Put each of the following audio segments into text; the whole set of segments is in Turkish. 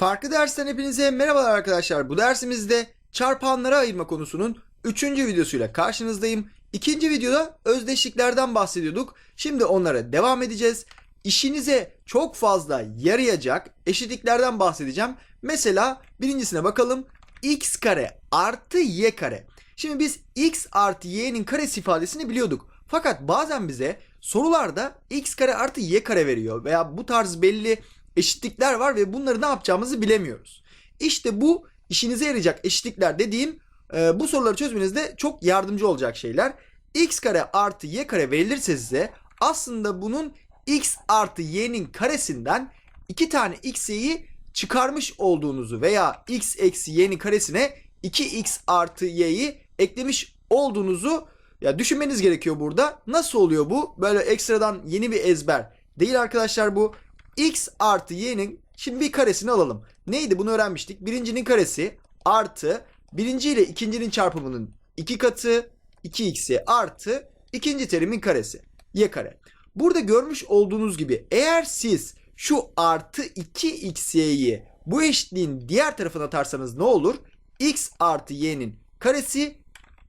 Farklı dersten hepinize merhabalar arkadaşlar. Bu dersimizde çarpanlara ayırma konusunun 3. videosuyla karşınızdayım. İkinci videoda özdeşliklerden bahsediyorduk. Şimdi onlara devam edeceğiz. İşinize çok fazla yarayacak eşitliklerden bahsedeceğim. Mesela birincisine bakalım. x kare artı y kare. Şimdi biz x artı y'nin karesi ifadesini biliyorduk. Fakat bazen bize sorularda x kare artı y kare veriyor veya bu tarz belli eşitlikler var ve bunları ne yapacağımızı bilemiyoruz. İşte bu işinize yarayacak eşitlikler dediğim e, bu soruları çözmenizde çok yardımcı olacak şeyler. x kare artı y kare verilirse size aslında bunun x artı y'nin karesinden iki tane x'yi çıkarmış olduğunuzu veya x eksi y'nin karesine 2x artı y'yi eklemiş olduğunuzu ya düşünmeniz gerekiyor burada. Nasıl oluyor bu? Böyle ekstradan yeni bir ezber değil arkadaşlar bu. X artı y'nin şimdi bir karesini alalım. Neydi bunu öğrenmiştik. Birincinin karesi artı birinci ile ikincinin çarpımının iki katı 2x'i artı ikinci terimin karesi y kare. Burada görmüş olduğunuz gibi eğer siz şu artı 2xy'yi bu eşitliğin diğer tarafına atarsanız ne olur? x artı y'nin karesi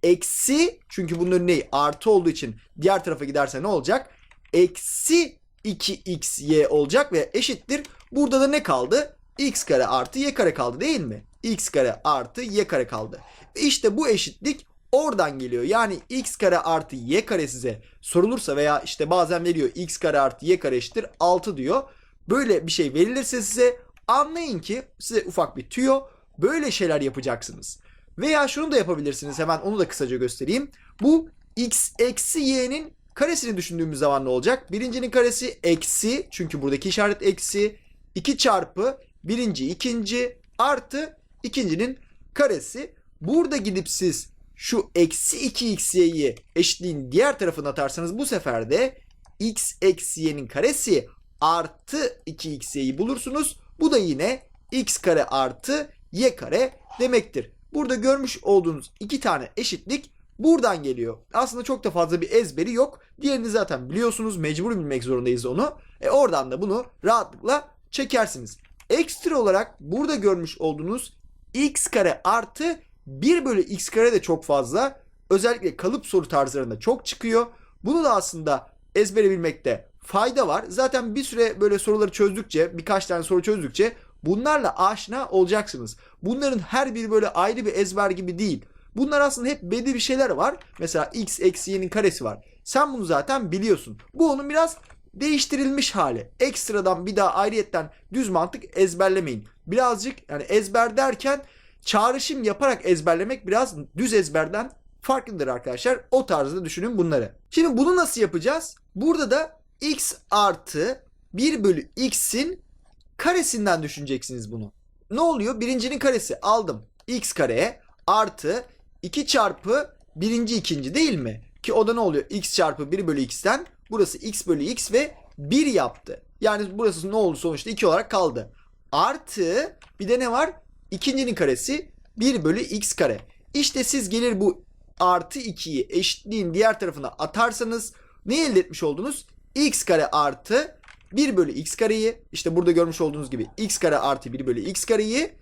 eksi çünkü bunun önüne artı olduğu için diğer tarafa giderse ne olacak? Eksi 2xy olacak ve eşittir. Burada da ne kaldı? x kare artı y kare kaldı değil mi? x kare artı y kare kaldı. İşte bu eşitlik oradan geliyor. Yani x kare artı y kare size sorulursa veya işte bazen veriyor x kare artı y kare eşittir 6 diyor. Böyle bir şey verilirse size anlayın ki size ufak bir tüyo böyle şeyler yapacaksınız. Veya şunu da yapabilirsiniz hemen onu da kısaca göstereyim. Bu x eksi y'nin karesini düşündüğümüz zaman ne olacak? Birincinin karesi eksi çünkü buradaki işaret eksi 2 çarpı birinci ikinci artı ikincinin karesi. Burada gidip siz şu eksi 2xy'yi eşitliğin diğer tarafına atarsanız bu sefer de x eksi y'nin karesi artı 2xy'yi bulursunuz. Bu da yine x kare artı y kare demektir. Burada görmüş olduğunuz iki tane eşitlik buradan geliyor. Aslında çok da fazla bir ezberi yok. Diğerini zaten biliyorsunuz. Mecbur bilmek zorundayız onu. E oradan da bunu rahatlıkla çekersiniz. Ekstra olarak burada görmüş olduğunuz x kare artı 1 bölü x kare de çok fazla. Özellikle kalıp soru tarzlarında çok çıkıyor. Bunu da aslında ezbere bilmekte fayda var. Zaten bir süre böyle soruları çözdükçe, birkaç tane soru çözdükçe bunlarla aşina olacaksınız. Bunların her biri böyle ayrı bir ezber gibi değil. Bunlar aslında hep belli bir şeyler var. Mesela x eksi y'nin karesi var. Sen bunu zaten biliyorsun. Bu onun biraz değiştirilmiş hali. Ekstradan bir daha ayrıyetten düz mantık ezberlemeyin. Birazcık yani ezber derken çağrışım yaparak ezberlemek biraz düz ezberden farklıdır arkadaşlar. O tarzda düşünün bunları. Şimdi bunu nasıl yapacağız? Burada da x artı 1 bölü x'in karesinden düşüneceksiniz bunu. Ne oluyor? Birincinin karesi aldım. x kareye artı 2 çarpı birinci ikinci değil mi? Ki o da ne oluyor? x çarpı 1 bölü x'ten burası x bölü x ve 1 yaptı. Yani burası ne oldu sonuçta 2 olarak kaldı. Artı bir de ne var? İkincinin karesi 1 bölü x kare. İşte siz gelir bu artı 2'yi eşitliğin diğer tarafına atarsanız ne elde etmiş oldunuz? x kare artı 1 bölü x kareyi işte burada görmüş olduğunuz gibi x kare artı 1 bölü x kareyi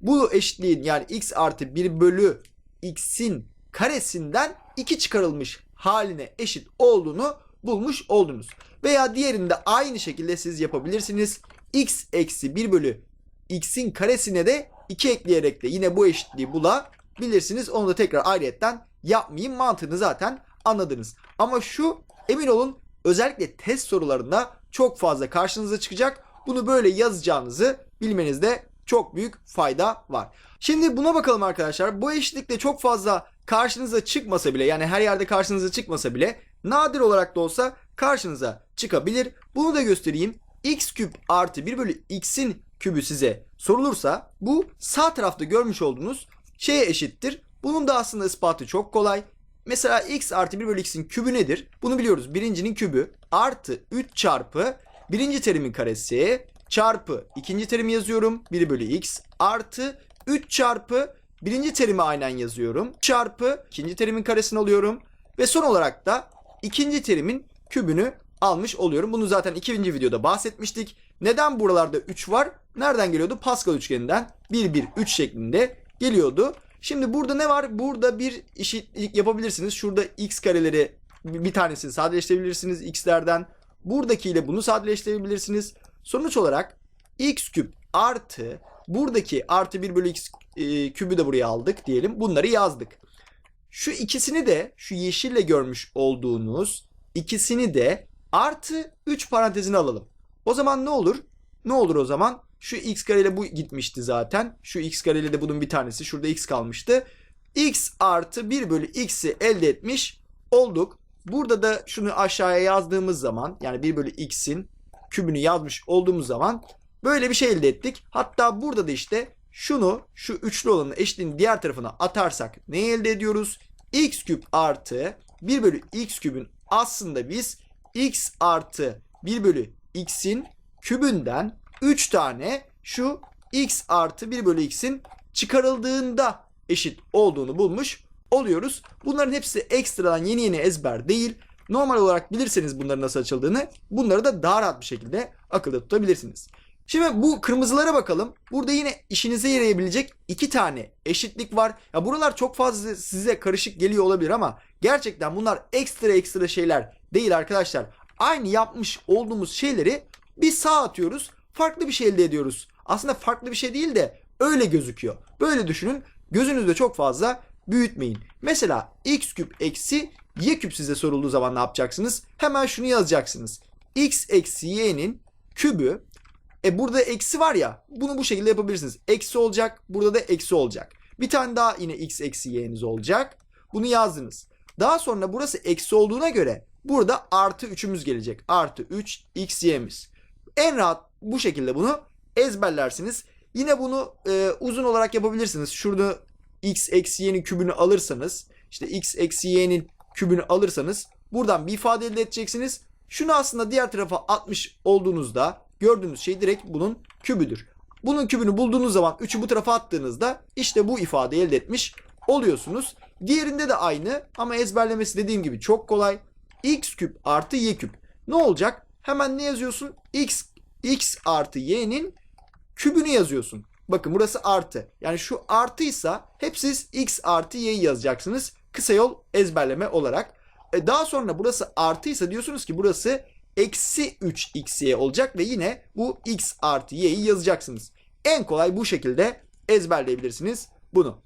bu eşitliğin yani x artı 1 bölü x'in karesinden 2 çıkarılmış haline eşit olduğunu bulmuş oldunuz. Veya diğerinde aynı şekilde siz yapabilirsiniz. x eksi 1 bölü x'in karesine de 2 ekleyerek de yine bu eşitliği bulabilirsiniz. Onu da tekrar ayrıyetten yapmayayım. Mantığını zaten anladınız. Ama şu emin olun özellikle test sorularında çok fazla karşınıza çıkacak. Bunu böyle yazacağınızı bilmenizde çok büyük fayda var. Şimdi buna bakalım arkadaşlar. Bu eşitlikte çok fazla karşınıza çıkmasa bile yani her yerde karşınıza çıkmasa bile nadir olarak da olsa karşınıza çıkabilir. Bunu da göstereyim. x küp artı 1 bölü x'in kübü size sorulursa bu sağ tarafta görmüş olduğunuz şeye eşittir. Bunun da aslında ispatı çok kolay. Mesela x artı 1 bölü x'in kübü nedir? Bunu biliyoruz. Birincinin kübü artı 3 çarpı birinci terimin karesi çarpı ikinci terimi yazıyorum. 1 bölü x artı 3 çarpı birinci terimi aynen yazıyorum. Çarpı ikinci terimin karesini alıyorum. Ve son olarak da ikinci terimin kübünü almış oluyorum. Bunu zaten ikinci videoda bahsetmiştik. Neden buralarda 3 var? Nereden geliyordu? Pascal üçgeninden 1 1 3 şeklinde geliyordu. Şimdi burada ne var? Burada bir eşitlik yapabilirsiniz. Şurada x kareleri bir tanesini sadeleştirebilirsiniz x'lerden. Buradakiyle bunu sadeleştirebilirsiniz. Sonuç olarak x küp artı buradaki artı 1 bölü x e, kübü de buraya aldık diyelim. Bunları yazdık. Şu ikisini de şu yeşille görmüş olduğunuz ikisini de artı 3 parantezine alalım. O zaman ne olur? Ne olur o zaman? Şu x kareyle bu gitmişti zaten. Şu x kareyle de bunun bir tanesi. Şurada x kalmıştı. x artı 1 bölü x'i elde etmiş olduk. Burada da şunu aşağıya yazdığımız zaman yani 1 bölü x'in kübünü yazmış olduğumuz zaman böyle bir şey elde ettik. Hatta burada da işte şunu şu üçlü olanın eşitliğin diğer tarafına atarsak ne elde ediyoruz? x küp artı 1 bölü x kübün aslında biz x artı 1 bölü x'in kübünden 3 tane şu x artı 1 bölü x'in çıkarıldığında eşit olduğunu bulmuş oluyoruz. Bunların hepsi ekstradan yeni yeni ezber değil. Normal olarak bilirseniz bunların nasıl açıldığını bunları da daha rahat bir şekilde akılda tutabilirsiniz. Şimdi bu kırmızılara bakalım. Burada yine işinize yarayabilecek iki tane eşitlik var. Ya buralar çok fazla size karışık geliyor olabilir ama gerçekten bunlar ekstra ekstra şeyler değil arkadaşlar. Aynı yapmış olduğumuz şeyleri biz sağ atıyoruz. Farklı bir şey elde ediyoruz. Aslında farklı bir şey değil de öyle gözüküyor. Böyle düşünün. Gözünüzde çok fazla büyütmeyin. Mesela x küp eksi y küp size sorulduğu zaman ne yapacaksınız? Hemen şunu yazacaksınız. x eksi y'nin kübü e burada eksi var ya bunu bu şekilde yapabilirsiniz. Eksi olacak burada da eksi olacak. Bir tane daha yine x eksi y'niz olacak. Bunu yazdınız. Daha sonra burası eksi olduğuna göre burada artı 3'ümüz gelecek. Artı 3 x y'miz. En rahat bu şekilde bunu ezberlersiniz. Yine bunu e, uzun olarak yapabilirsiniz. Şurada x eksi y'nin kübünü alırsanız işte x eksi y'nin kübünü alırsanız buradan bir ifade elde edeceksiniz. Şunu aslında diğer tarafa atmış olduğunuzda gördüğünüz şey direkt bunun kübüdür. Bunun kübünü bulduğunuz zaman 3'ü bu tarafa attığınızda işte bu ifadeyi elde etmiş oluyorsunuz. Diğerinde de aynı ama ezberlemesi dediğim gibi çok kolay. x küp artı y küp. Ne olacak? Hemen ne yazıyorsun? x x artı y'nin kübünü yazıyorsun. Bakın burası artı. Yani şu artıysa hep siz x artı y'yi yazacaksınız. Kısa yol ezberleme olarak. E daha sonra burası artıysa diyorsunuz ki burası eksi 3 xy olacak ve yine bu x artı y'yi yazacaksınız. En kolay bu şekilde ezberleyebilirsiniz bunu.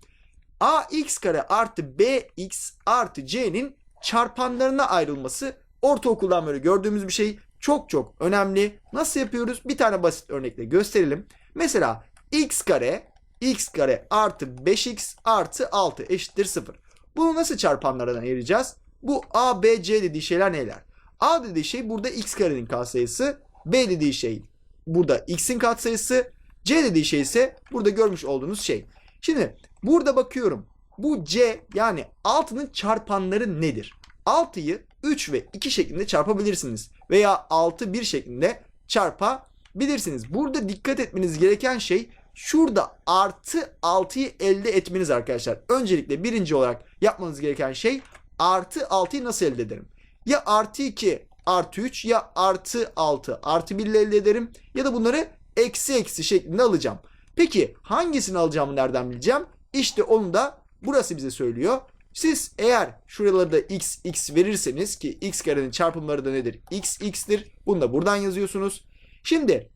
ax kare artı bx artı c'nin çarpanlarına ayrılması ortaokuldan böyle gördüğümüz bir şey çok çok önemli. Nasıl yapıyoruz? Bir tane basit örnekle gösterelim. Mesela x kare x kare artı 5x artı 6 eşittir 0. Bunu nasıl çarpanlardan ayıracağız? Bu a, b, c dediği şeyler neler? A dediği şey burada x karenin katsayısı. B dediği şey burada x'in katsayısı. C dediği şey ise burada görmüş olduğunuz şey. Şimdi burada bakıyorum. Bu C yani 6'nın çarpanları nedir? 6'yı 3 ve 2 şeklinde çarpabilirsiniz. Veya 6 1 şeklinde çarpabilirsiniz. Burada dikkat etmeniz gereken şey şurada artı 6'yı elde etmeniz arkadaşlar. Öncelikle birinci olarak yapmanız gereken şey artı 6'yı nasıl elde ederim? Ya artı 2 artı 3 ya artı 6 artı 1 ile elde ederim. Ya da bunları eksi eksi şeklinde alacağım. Peki hangisini alacağımı nereden bileceğim? İşte onu da burası bize söylüyor. Siz eğer şuralarda x x verirseniz ki x karenin çarpımları da nedir? x x'tir. Bunu da buradan yazıyorsunuz. Şimdi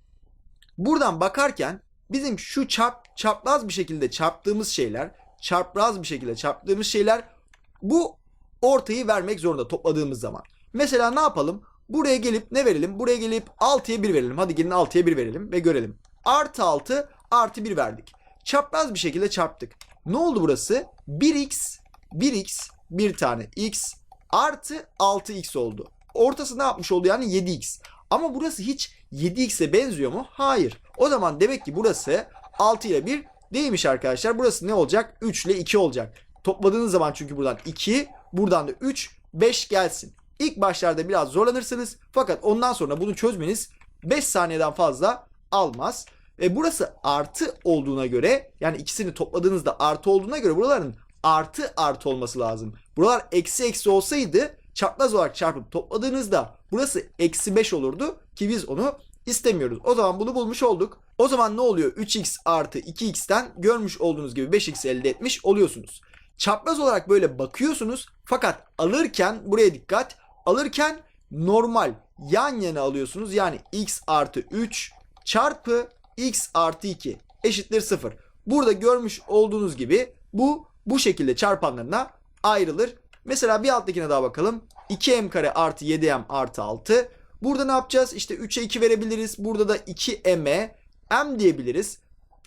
buradan bakarken bizim şu çarp çapraz bir şekilde çarptığımız şeyler, çapraz bir şekilde çarptığımız şeyler bu ortayı vermek zorunda topladığımız zaman. Mesela ne yapalım? Buraya gelip ne verelim? Buraya gelip 6'ya 1 verelim. Hadi gelin 6'ya 1 verelim ve görelim. Artı 6 artı 1 verdik. Çapraz bir şekilde çarptık. Ne oldu burası? 1x 1x bir tane x artı 6x oldu. Ortası ne yapmış oldu yani 7x. Ama burası hiç 7x'e benziyor mu? Hayır. O zaman demek ki burası 6 ile 1 değilmiş arkadaşlar. Burası ne olacak? 3 ile 2 olacak. Topladığınız zaman çünkü buradan 2, buradan da 3, 5 gelsin. İlk başlarda biraz zorlanırsınız fakat ondan sonra bunu çözmeniz 5 saniyeden fazla almaz. E burası artı olduğuna göre yani ikisini topladığınızda artı olduğuna göre buraların artı artı olması lazım. Buralar eksi eksi olsaydı çapraz olarak çarpıp topladığınızda burası eksi 5 olurdu ki biz onu istemiyoruz. O zaman bunu bulmuş olduk. O zaman ne oluyor? 3x artı 2x'ten görmüş olduğunuz gibi 5x elde etmiş oluyorsunuz. Çapraz olarak böyle bakıyorsunuz fakat alırken buraya dikkat alırken normal yan yana alıyorsunuz. Yani x artı 3 çarpı x artı 2 eşittir 0. Burada görmüş olduğunuz gibi bu bu şekilde çarpanlarına ayrılır. Mesela bir alttakine daha bakalım. 2m kare artı 7m artı 6. Burada ne yapacağız? İşte 3'e 2 verebiliriz. Burada da 2m'e m diyebiliriz.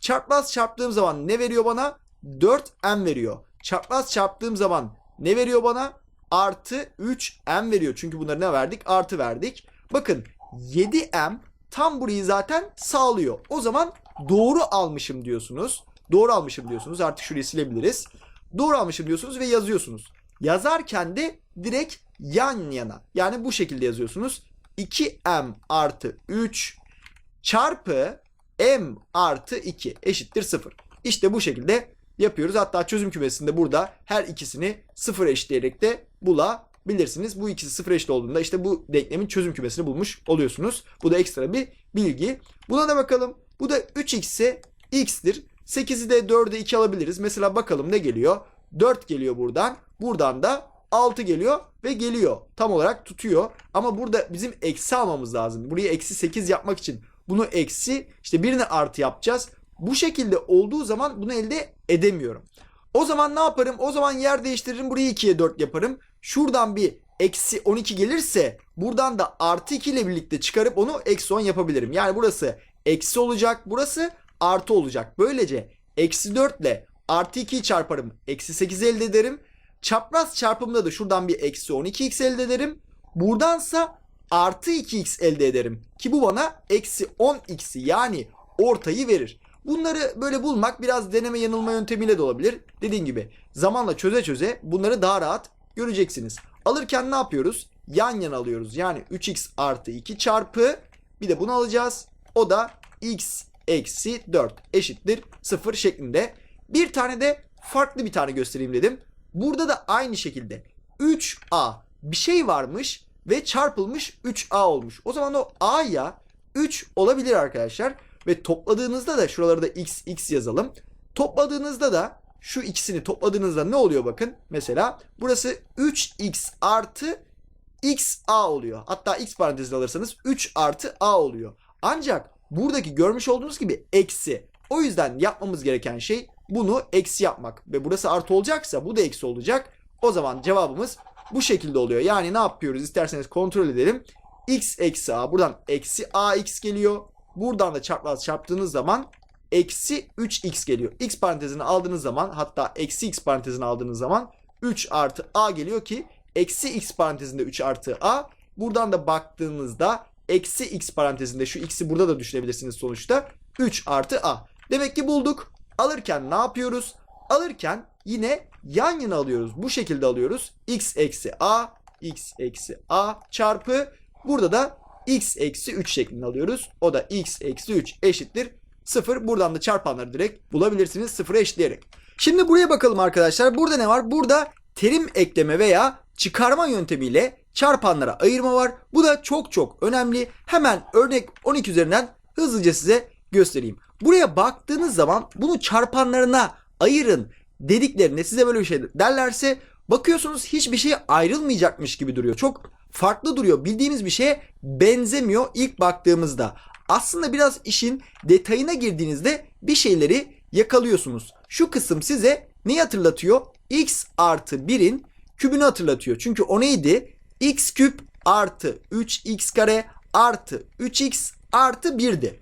Çarpmaz çarptığım zaman ne veriyor bana? 4m veriyor. Çarpmaz çarptığım zaman ne veriyor bana? Artı 3m veriyor. Çünkü bunları ne verdik? Artı verdik. Bakın 7m tam burayı zaten sağlıyor. O zaman doğru almışım diyorsunuz. Doğru almışım diyorsunuz. Artık şurayı silebiliriz. Doğru almışım diyorsunuz ve yazıyorsunuz. Yazarken de direkt yan yana. Yani bu şekilde yazıyorsunuz. 2m artı 3 çarpı m artı 2 eşittir 0. İşte bu şekilde yapıyoruz. Hatta çözüm kümesinde burada her ikisini 0 eşitleyerek de bulabilirsiniz. Bu ikisi 0 eşit olduğunda işte bu denklemin çözüm kümesini bulmuş oluyorsunuz. Bu da ekstra bir bilgi. Buna da bakalım. Bu da 3x ise x'tir. 8'i de 4'e 2 alabiliriz. Mesela bakalım ne geliyor? 4 geliyor buradan. Buradan da 6 geliyor ve geliyor. Tam olarak tutuyor. Ama burada bizim eksi almamız lazım. Burayı eksi 8 yapmak için bunu eksi işte birini artı yapacağız. Bu şekilde olduğu zaman bunu elde edemiyorum. O zaman ne yaparım? O zaman yer değiştiririm. Burayı 2'ye 4 yaparım. Şuradan bir eksi 12 gelirse buradan da artı 2 ile birlikte çıkarıp onu eksi 10 yapabilirim. Yani burası eksi olacak. Burası artı olacak. Böylece eksi 4 ile artı 2'yi çarparım. Eksi 8 elde ederim. Çapraz çarpımda da şuradan bir eksi 12x elde ederim. Buradansa artı 2x elde ederim. Ki bu bana eksi 10x'i yani ortayı verir. Bunları böyle bulmak biraz deneme yanılma yöntemiyle de olabilir. Dediğim gibi zamanla çöze çöze bunları daha rahat göreceksiniz. Alırken ne yapıyoruz? Yan yana alıyoruz. Yani 3x artı 2 çarpı bir de bunu alacağız. O da x eksi 4 eşittir 0 şeklinde. Bir tane de farklı bir tane göstereyim dedim. Burada da aynı şekilde 3a bir şey varmış ve çarpılmış 3a olmuş. O zaman o a'ya 3 olabilir arkadaşlar. Ve topladığınızda da şuraları da x x yazalım. Topladığınızda da şu ikisini topladığınızda ne oluyor bakın. Mesela burası 3x artı xa oluyor. Hatta x parantezine alırsanız 3 artı a oluyor. Ancak buradaki görmüş olduğunuz gibi eksi. O yüzden yapmamız gereken şey bunu eksi yapmak. Ve burası artı olacaksa bu da eksi olacak. O zaman cevabımız bu şekilde oluyor. Yani ne yapıyoruz isterseniz kontrol edelim. x eksi a buradan eksi ax geliyor. Buradan da çarpmaz çarptığınız zaman eksi 3x geliyor. x parantezini aldığınız zaman hatta eksi x parantezini aldığınız zaman 3 artı a geliyor ki eksi x parantezinde 3 artı a. Buradan da baktığınızda eksi x parantezinde şu x'i burada da düşünebilirsiniz sonuçta. 3 artı a. Demek ki bulduk. Alırken ne yapıyoruz? Alırken yine yan yana alıyoruz. Bu şekilde alıyoruz. x eksi a, x eksi a çarpı burada da x eksi 3 şeklinde alıyoruz. O da x eksi 3 eşittir 0. Buradan da çarpanları direkt bulabilirsiniz 0'a eşitleyerek. Şimdi buraya bakalım arkadaşlar. Burada ne var? Burada terim ekleme veya çıkarma yöntemiyle çarpanlara ayırma var. Bu da çok çok önemli. Hemen örnek 12 üzerinden hızlıca size göstereyim. Buraya baktığınız zaman bunu çarpanlarına ayırın dediklerinde size böyle bir şey derlerse bakıyorsunuz hiçbir şey ayrılmayacakmış gibi duruyor. Çok farklı duruyor. Bildiğimiz bir şeye benzemiyor ilk baktığımızda. Aslında biraz işin detayına girdiğinizde bir şeyleri yakalıyorsunuz. Şu kısım size neyi hatırlatıyor? x artı 1'in kübünü hatırlatıyor. Çünkü o neydi? x küp artı 3x kare artı 3x artı 1'di.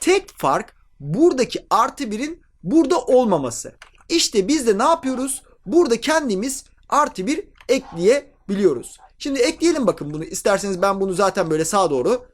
Tek fark buradaki artı 1'in burada olmaması. İşte biz de ne yapıyoruz? Burada kendimiz artı 1 ekleyebiliyoruz. Şimdi ekleyelim bakın bunu. İsterseniz ben bunu zaten böyle sağa doğru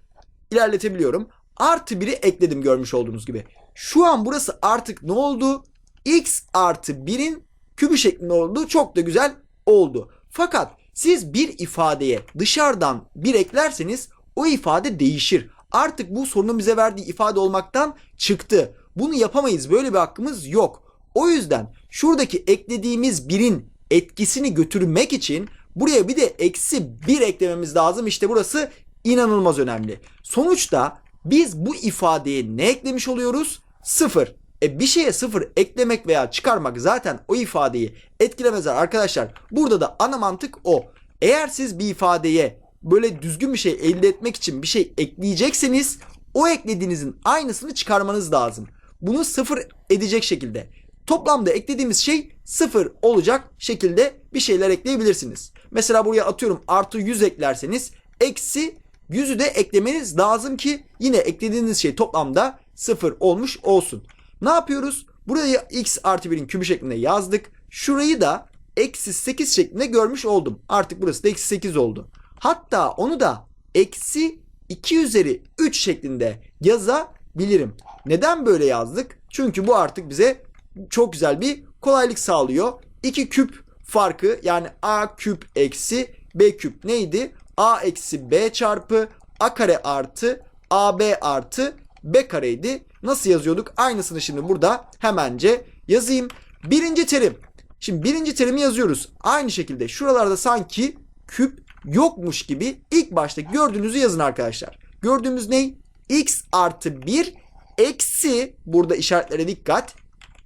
ilerletebiliyorum. Artı 1'i ekledim görmüş olduğunuz gibi. Şu an burası artık ne oldu? x artı 1'in kübü şeklinde oldu. Çok da güzel oldu. Fakat siz bir ifadeye dışarıdan bir eklerseniz o ifade değişir. Artık bu sorunun bize verdiği ifade olmaktan çıktı. Bunu yapamayız. Böyle bir hakkımız yok. O yüzden şuradaki eklediğimiz birin etkisini götürmek için Buraya bir de eksi 1 eklememiz lazım. İşte burası inanılmaz önemli. Sonuçta biz bu ifadeye ne eklemiş oluyoruz? 0. E bir şeye 0 eklemek veya çıkarmak zaten o ifadeyi etkilemez arkadaşlar. Burada da ana mantık o. Eğer siz bir ifadeye böyle düzgün bir şey elde etmek için bir şey ekleyecekseniz o eklediğinizin aynısını çıkarmanız lazım. Bunu sıfır edecek şekilde. Toplamda eklediğimiz şey sıfır olacak şekilde bir şeyler ekleyebilirsiniz. Mesela buraya atıyorum artı 100 eklerseniz eksi 100'ü de eklemeniz lazım ki yine eklediğiniz şey toplamda sıfır olmuş olsun. Ne yapıyoruz? Burayı x artı 1'in kübü şeklinde yazdık. Şurayı da eksi 8 şeklinde görmüş oldum. Artık burası da eksi 8 oldu. Hatta onu da eksi 2 üzeri 3 şeklinde yazabilirim. Neden böyle yazdık? Çünkü bu artık bize çok güzel bir kolaylık sağlıyor. 2 küp farkı yani a küp eksi b küp neydi? a eksi b çarpı a kare artı ab artı b kareydi. Nasıl yazıyorduk? Aynısını şimdi burada hemence yazayım. Birinci terim. Şimdi birinci terimi yazıyoruz. Aynı şekilde şuralarda sanki küp yokmuş gibi ilk başta gördüğünüzü yazın arkadaşlar. Gördüğümüz ne? x artı 1 eksi burada işaretlere dikkat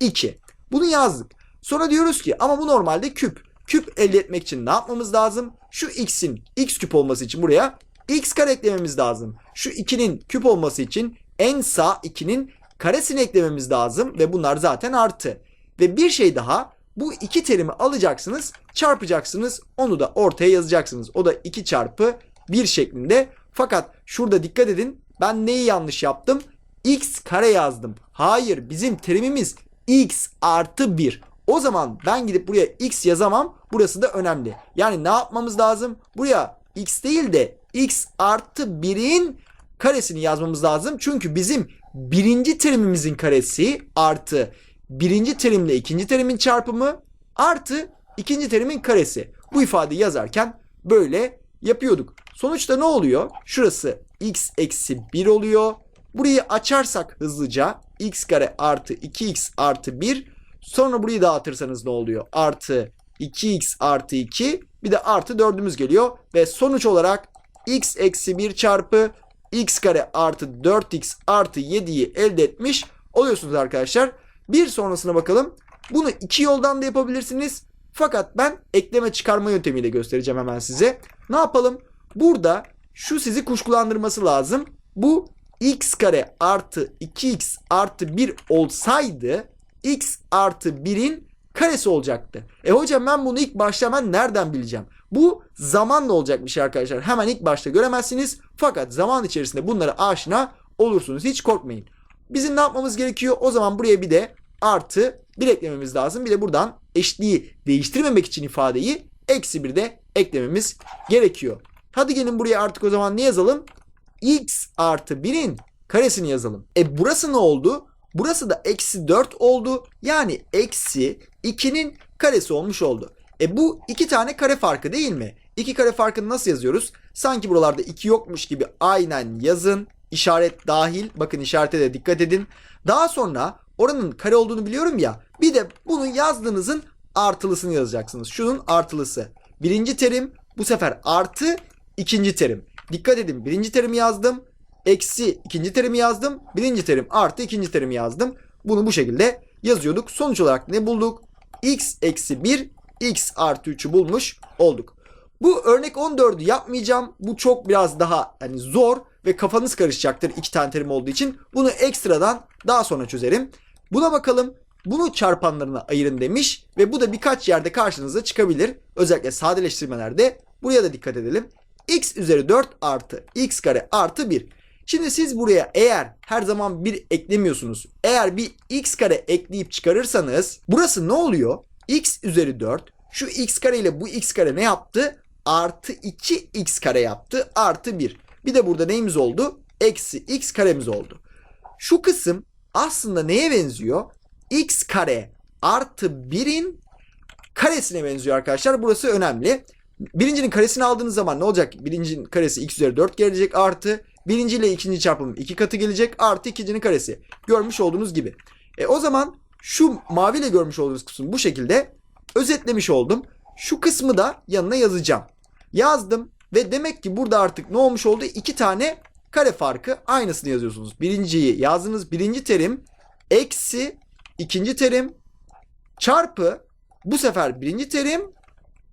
2. Bunu yazdık. Sonra diyoruz ki ama bu normalde küp. Küp elde etmek için ne yapmamız lazım? Şu x'in x küp olması için buraya x kare eklememiz lazım. Şu 2'nin küp olması için en sağ 2'nin karesini eklememiz lazım ve bunlar zaten artı. Ve bir şey daha bu iki terimi alacaksınız çarpacaksınız onu da ortaya yazacaksınız. O da 2 çarpı 1 şeklinde. Fakat şurada dikkat edin ben neyi yanlış yaptım? x kare yazdım. Hayır bizim terimimiz x artı 1. O zaman ben gidip buraya x yazamam. Burası da önemli. Yani ne yapmamız lazım? Buraya x değil de x artı 1'in karesini yazmamız lazım. Çünkü bizim birinci terimimizin karesi artı birinci terimle ikinci terimin çarpımı artı ikinci terimin karesi. Bu ifadeyi yazarken böyle yapıyorduk. Sonuçta ne oluyor? Şurası x eksi 1 oluyor. Burayı açarsak hızlıca x kare artı 2x artı 1 sonra burayı dağıtırsanız ne oluyor? Artı 2x artı 2 bir de artı 4'ümüz geliyor ve sonuç olarak x eksi 1 çarpı x kare artı 4x artı 7'yi elde etmiş oluyorsunuz arkadaşlar. Bir sonrasına bakalım. Bunu iki yoldan da yapabilirsiniz. Fakat ben ekleme çıkarma yöntemiyle göstereceğim hemen size. Ne yapalım? Burada şu sizi kuşkulandırması lazım. Bu x kare artı 2x artı 1 olsaydı x artı 1'in karesi olacaktı. E hocam ben bunu ilk başta hemen nereden bileceğim? Bu zamanla olacak bir şey arkadaşlar. Hemen ilk başta göremezsiniz. Fakat zaman içerisinde bunlara aşina olursunuz. Hiç korkmayın. Bizim ne yapmamız gerekiyor? O zaman buraya bir de artı 1 eklememiz lazım. Bir de buradan eşliği değiştirmemek için ifadeyi eksi 1 de eklememiz gerekiyor. Hadi gelin buraya artık o zaman ne yazalım? x artı 1'in karesini yazalım. E burası ne oldu? Burası da eksi 4 oldu. Yani eksi 2'nin karesi olmuş oldu. E bu iki tane kare farkı değil mi? İki kare farkını nasıl yazıyoruz? Sanki buralarda 2 yokmuş gibi aynen yazın. İşaret dahil. Bakın işarete de dikkat edin. Daha sonra oranın kare olduğunu biliyorum ya. Bir de bunu yazdığınızın artılısını yazacaksınız. Şunun artılısı. Birinci terim bu sefer artı ikinci terim. Dikkat edin birinci terimi yazdım. Eksi ikinci terimi yazdım. Birinci terim artı ikinci terimi yazdım. Bunu bu şekilde yazıyorduk. Sonuç olarak ne bulduk? x eksi 1 x artı 3'ü bulmuş olduk. Bu örnek 14'ü yapmayacağım. Bu çok biraz daha hani zor ve kafanız karışacaktır iki tane terim olduğu için. Bunu ekstradan daha sonra çözerim. Buna bakalım. Bunu çarpanlarına ayırın demiş ve bu da birkaç yerde karşınıza çıkabilir. Özellikle sadeleştirmelerde. Buraya da dikkat edelim. x üzeri 4 artı x kare artı 1. Şimdi siz buraya eğer her zaman bir eklemiyorsunuz. Eğer bir x kare ekleyip çıkarırsanız burası ne oluyor? x üzeri 4 şu x kare ile bu x kare ne yaptı? Artı 2x kare yaptı artı 1. Bir de burada neyimiz oldu? Eksi x karemiz oldu. Şu kısım aslında neye benziyor? x kare artı 1'in karesine benziyor arkadaşlar. Burası önemli. Birincinin karesini aldığınız zaman ne olacak? Birincinin karesi x üzeri 4 gelecek artı. Birinci ile ikinci çarpımı iki katı gelecek artı ikincinin karesi. Görmüş olduğunuz gibi. E o zaman şu maviyle görmüş olduğunuz kısım bu şekilde özetlemiş oldum. şu kısmı da yanına yazacağım. Yazdım ve demek ki burada artık ne olmuş oldu? İki tane kare farkı aynısını yazıyorsunuz. Birinciyi yazdınız. Birinci terim eksi ikinci terim çarpı bu sefer birinci terim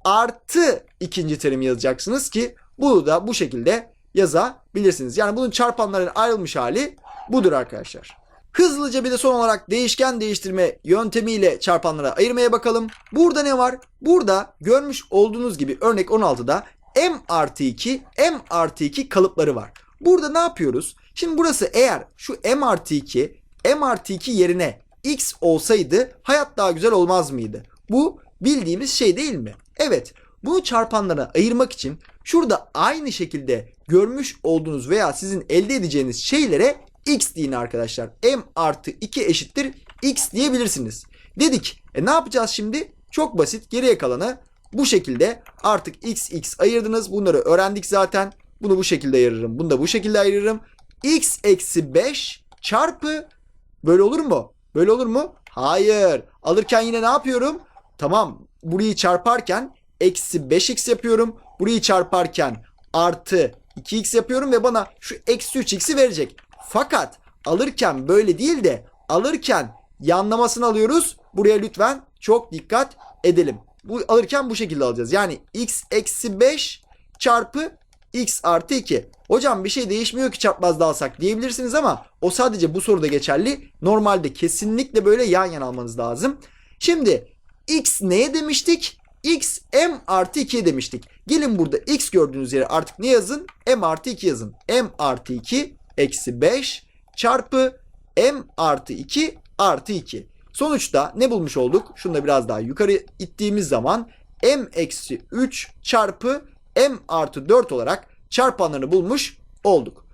artı ikinci terim yazacaksınız ki bunu da bu şekilde yazabilirsiniz. Yani bunun çarpanların ayrılmış hali budur arkadaşlar. Hızlıca bir de son olarak değişken değiştirme yöntemiyle çarpanlara ayırmaya bakalım. Burada ne var? Burada görmüş olduğunuz gibi örnek 16'da m artı 2, m artı 2 kalıpları var. Burada ne yapıyoruz? Şimdi burası eğer şu m artı 2, m artı 2 yerine x olsaydı hayat daha güzel olmaz mıydı? Bu bildiğimiz şey değil mi? Evet. Bunu çarpanlara ayırmak için şurada aynı şekilde görmüş olduğunuz veya sizin elde edeceğiniz şeylere x deyin arkadaşlar. m artı 2 eşittir x diyebilirsiniz. Dedik. E ne yapacağız şimdi? Çok basit. Geriye kalanı bu şekilde artık x x ayırdınız. Bunları öğrendik zaten. Bunu bu şekilde ayırırım. Bunu da bu şekilde ayırırım. x eksi 5 çarpı böyle olur mu? Böyle olur mu? Hayır. Alırken yine ne yapıyorum? Tamam. Burayı çarparken eksi 5x yapıyorum. Burayı çarparken artı 2x yapıyorum ve bana şu eksi 3x'i verecek. Fakat alırken böyle değil de alırken yanlamasını alıyoruz. Buraya lütfen çok dikkat edelim. Bu alırken bu şekilde alacağız. Yani x eksi 5 çarpı x artı 2. Hocam bir şey değişmiyor ki çarpmazda alsak diyebilirsiniz ama o sadece bu soruda geçerli. Normalde kesinlikle böyle yan yana almanız lazım. Şimdi x neye demiştik? x m artı 2'ye demiştik. Gelin burada x gördüğünüz yere artık ne yazın? m artı 2 yazın. m artı 2 eksi 5 çarpı m artı 2 artı 2. Sonuçta ne bulmuş olduk? Şunu da biraz daha yukarı ittiğimiz zaman m eksi 3 çarpı m artı 4 olarak çarpanlarını bulmuş olduk.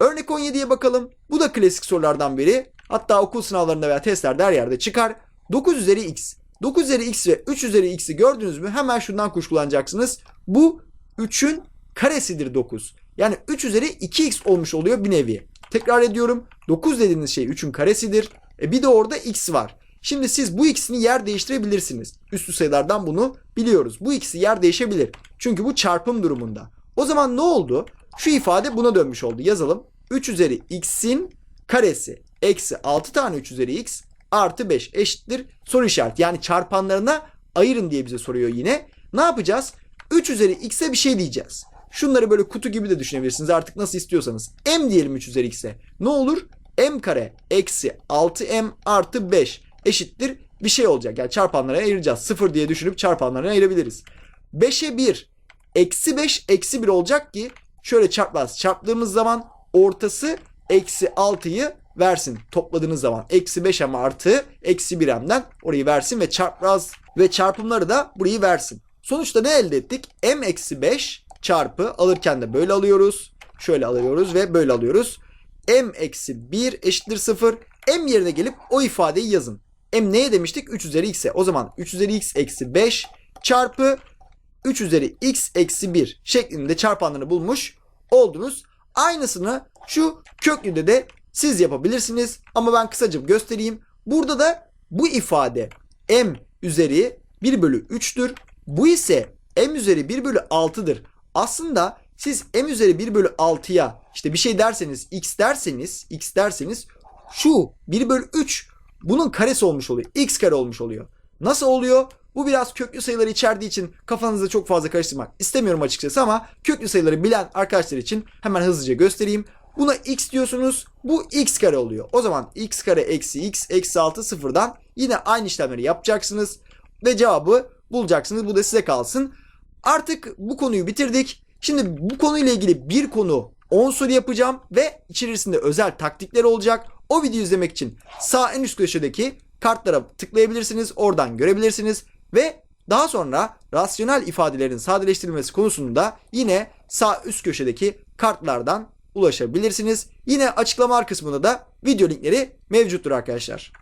Örnek 17'ye bakalım. Bu da klasik sorulardan biri. Hatta okul sınavlarında veya testlerde her yerde çıkar. 9 üzeri x. 9 üzeri x ve 3 üzeri x'i gördünüz mü hemen şundan kuşkulanacaksınız. Bu 3'ün karesidir 9. Yani 3 üzeri 2x olmuş oluyor bir nevi. Tekrar ediyorum. 9 dediğiniz şey 3'ün karesidir. E bir de orada x var. Şimdi siz bu ikisini yer değiştirebilirsiniz. Üstü sayılardan bunu biliyoruz. Bu ikisi yer değişebilir. Çünkü bu çarpım durumunda. O zaman ne oldu? Şu ifade buna dönmüş oldu. Yazalım. 3 üzeri x'in karesi eksi 6 tane 3 üzeri x artı 5 eşittir soru işareti. Yani çarpanlarına ayırın diye bize soruyor yine. Ne yapacağız? 3 üzeri x'e bir şey diyeceğiz. Şunları böyle kutu gibi de düşünebilirsiniz artık nasıl istiyorsanız. m diyelim 3 üzeri x'e. Ne olur? m kare eksi 6m artı 5 eşittir bir şey olacak. Yani çarpanlara ayıracağız. 0 diye düşünüp çarpanlarına ayırabiliriz. 5'e 1 eksi 5 eksi 1 olacak ki şöyle çarpmaz. Çarptığımız zaman ortası eksi 6'yı versin topladığınız zaman. Eksi 5 m artı eksi 1m'den orayı versin ve çarpmaz ve çarpımları da burayı versin. Sonuçta ne elde ettik? m eksi 5 çarpı alırken de böyle alıyoruz. Şöyle alıyoruz ve böyle alıyoruz. m eksi 1 eşittir 0. m yerine gelip o ifadeyi yazın. M neye demiştik? 3 üzeri x'e. O zaman 3 üzeri x eksi 5 çarpı 3 üzeri x eksi 1 şeklinde çarpanlarını bulmuş oldunuz. Aynısını şu köklüde de siz yapabilirsiniz. Ama ben kısaca göstereyim. Burada da bu ifade m üzeri 1 bölü 3'tür. Bu ise m üzeri 1 bölü 6'dır. Aslında siz m üzeri 1 bölü 6'ya işte bir şey derseniz x derseniz x derseniz şu 1 bölü 3 bunun karesi olmuş oluyor. x kare olmuş oluyor. Nasıl oluyor? Bu biraz köklü sayıları içerdiği için kafanızda çok fazla karıştırmak istemiyorum açıkçası ama köklü sayıları bilen arkadaşlar için hemen hızlıca göstereyim. Buna x diyorsunuz. Bu x kare oluyor. O zaman x kare eksi x eksi 6 sıfırdan yine aynı işlemleri yapacaksınız. Ve cevabı bulacaksınız. Bu da size kalsın. Artık bu konuyu bitirdik. Şimdi bu konuyla ilgili bir konu 10 soru yapacağım ve içerisinde özel taktikler olacak. O videoyu izlemek için sağ en üst köşedeki kartlara tıklayabilirsiniz. Oradan görebilirsiniz. Ve daha sonra rasyonel ifadelerin sadeleştirilmesi konusunda yine sağ üst köşedeki kartlardan ulaşabilirsiniz. Yine açıklama kısmında da video linkleri mevcuttur arkadaşlar.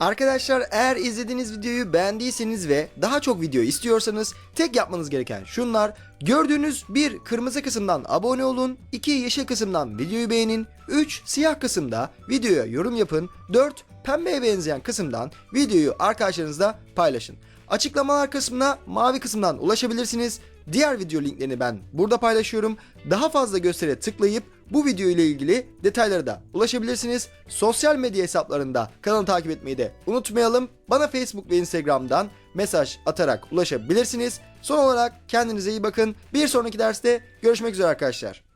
Arkadaşlar eğer izlediğiniz videoyu beğendiyseniz ve daha çok video istiyorsanız tek yapmanız gereken şunlar. Gördüğünüz bir kırmızı kısımdan abone olun, 2 yeşil kısımdan videoyu beğenin, 3 siyah kısımda videoya yorum yapın, 4 pembeye benzeyen kısımdan videoyu arkadaşlarınızla paylaşın. Açıklamalar kısmına mavi kısımdan ulaşabilirsiniz. Diğer video linklerini ben burada paylaşıyorum. Daha fazla göstere tıklayıp bu video ile ilgili detaylara da ulaşabilirsiniz. Sosyal medya hesaplarında kanalı takip etmeyi de unutmayalım. Bana Facebook ve Instagram'dan mesaj atarak ulaşabilirsiniz. Son olarak kendinize iyi bakın. Bir sonraki derste görüşmek üzere arkadaşlar.